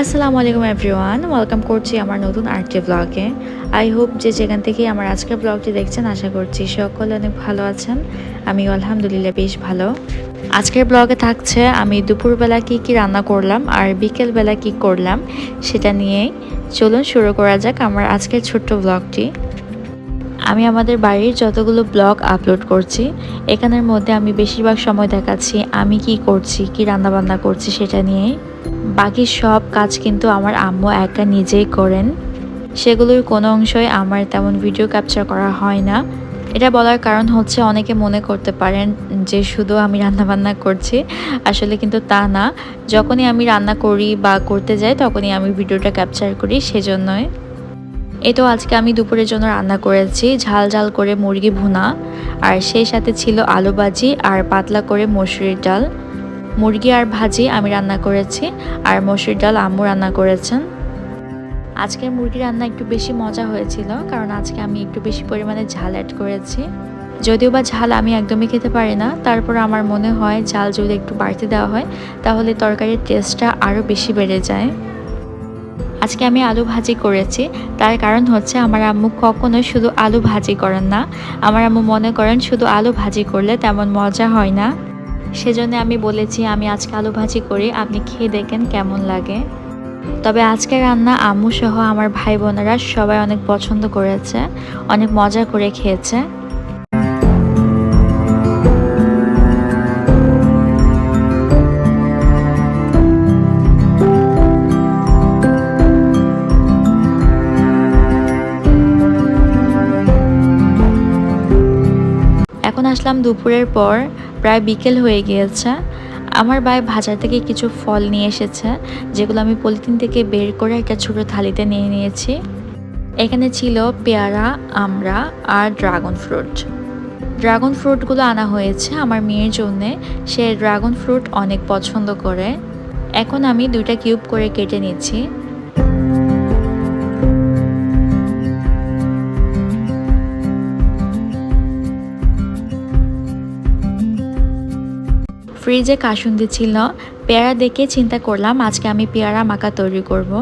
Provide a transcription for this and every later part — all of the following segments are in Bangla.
আসসালামু আলাইকুম এভরিওয়ান, ওয়েলকাম করছি আমার নতুন আর্টি ব্লগে আই হোপ যে যেখান থেকে আমার আজকের ব্লগটি দেখছেন, আশা করছি সকলে অনেক ভালো আছেন। আমি আলহামদুলিল্লাহ বেশ ভালো। আজকের ব্লগে থাকছে, আমি দুপুরবেলা কি কি রান্না করলাম আর বিকেলবেলা কি করলাম, সেটা নিয়েই। চলুন শুরু করা যাক আমার আজকের ছোট্ট ব্লগটি আমি আমাদের বাড়ির যতগুলো ব্লগ আপলোড করছি, এখানের মধ্যে আমি বেশিরভাগ সময় দেখাচ্ছি আমি কি করছি, কি রান্নাবান্না করছি সেটা নিয়েই। বাকি সব কাজ কিন্তু আমার আম্মু একা নিজেই করেন। সেগুলোর কোনো অংশই আমার তেমন ভিডিও ক্যাপচার করা হয় না। এটা বলার কারণ হচ্ছে অনেকে মনে করতে পারেন যে শুধু আমি রান্না বান্না করছি, আসলে কিন্তু তা না। যখনই আমি রান্না করি বা করতে যাই, তখনই আমি ভিডিওটা ক্যাপচার করি সেজন্যই। এই তো আজকে আমি দুপুরের জন্য রান্না করেছি, ঝাল ঝাল করে মুরগি ভুনা, আর সেই সাথে ছিল আলু ভাজি আর পাতলা করে মসুরির ডাল। মুরগি আর ভাজি আমি রান্না করেছি, আর মসুর ডাল আম্মু রান্না করেছেন। আজকের মুরগি রান্না একটু বেশি মজা হয়েছিল, কারণ আজকে আমি একটু বেশি পরিমাণে ঝাল অ্যাড করেছি। যদিও বা ঝাল আমি একদমই খেতে পারি না, তারপর আমার মনে হয় ঝাল যদি একটু বাড়তে দেওয়া হয়, তাহলে তরকারির টেস্টটা আরও বেশি বেড়ে যায়। আজকে আমি আলু ভাজি করেছি। তার কারণ হচ্ছে আমার আম্মু কখনো শুধু আলু ভাজি করেন না। আমার আম্মু মনে করেন শুধু আলু ভাজি করলে তেমন মজা হয় না। সেজন্য আমি বলেছি, আমি আজকে আলু ভাজি করি, আপনি খেয়ে দেখেন কেমন লাগে। তবে আজকে রান্না আম্মু সহ আমার ভাই বোনেরা সবাই অনেক পছন্দ করেছে, অনেক মজা করে খেয়েছে। এখন আসলাম দুপুরের পর, প্রায় বিকেল হয়ে গিয়েছে। আমার ভাই বাজার থেকে কিছু ফল নিয়ে এসেছে, যেগুলো আমি পলিথিন থেকে বের করে একটা ছোট থালিতে নিয়ে নিয়েছি। এখানে ছিল পেয়ারা, আমড়া আর ড্রাগন ফ্রুট। ড্রাগন ফ্রুটগুলো আনা হয়েছে আমার মেয়ের জন্যে। সে ড্রাগন ফ্রুট অনেক পছন্দ করে। এখন আমি দুইটা কিউব করে কেটে নিচ্ছি। ফ্রিজে কাসুন্দি ছিল, পেয়ারা দেখে চিন্তা করলাম আজকে আমি পেয়ারা মাখা তৈরি করব।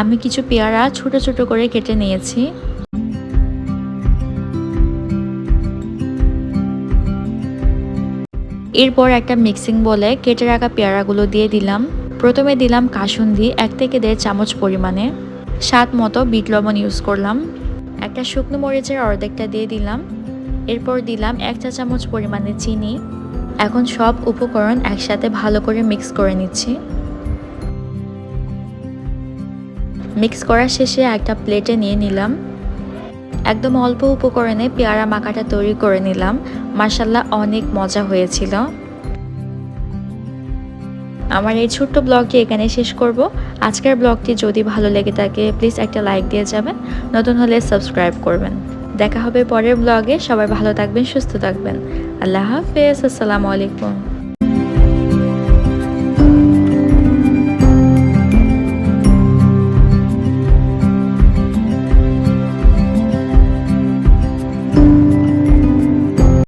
আমি কিছু পেয়ারা ছোট ছোট করে কেটে নিয়েছি। এরপর একটা মিক্সিং বলে কেটে রাখা পেয়ারাগুলো দিয়ে দিলাম। প্রথমে দিলাম কাসুন্দি এক থেকে দেড় চামচ পরিমাণে। স্বাদ মতো বিট লবণ ইউজ করলাম। একটা শুকনো মরিচের অর্ধেকটা দিয়ে দিলাম। এরপর দিলাম এক চা চামচ পরিমাণে চিনি। এখন সব উপকরণ একসাথে ভালো করে মিক্স করে নিচ্ছি। মিক্স করার শেষে একটা প্লেটে নিয়ে নিলাম। একদম অল্প উপকরণে পেয়ারা মাখাটা তৈরি করে নিলাম। মার্শাল্লাহ অনেক মজা হয়েছিল। আমার এই ছোট্ট ব্লগটি এখানে শেষ করব। আজকের ব্লগটি যদি ভালো লেগে থাকে প্লিজ একটা লাইক দিয়ে যাবেন। নতুন হলে সাবস্ক্রাইব করবেন। দেখা হবে পরের ব্লগে সবাই ভালো থাকবেন সুস্থ থাকবেন। আল্লাহ হাফেজ আসসালামু আলাইকুম।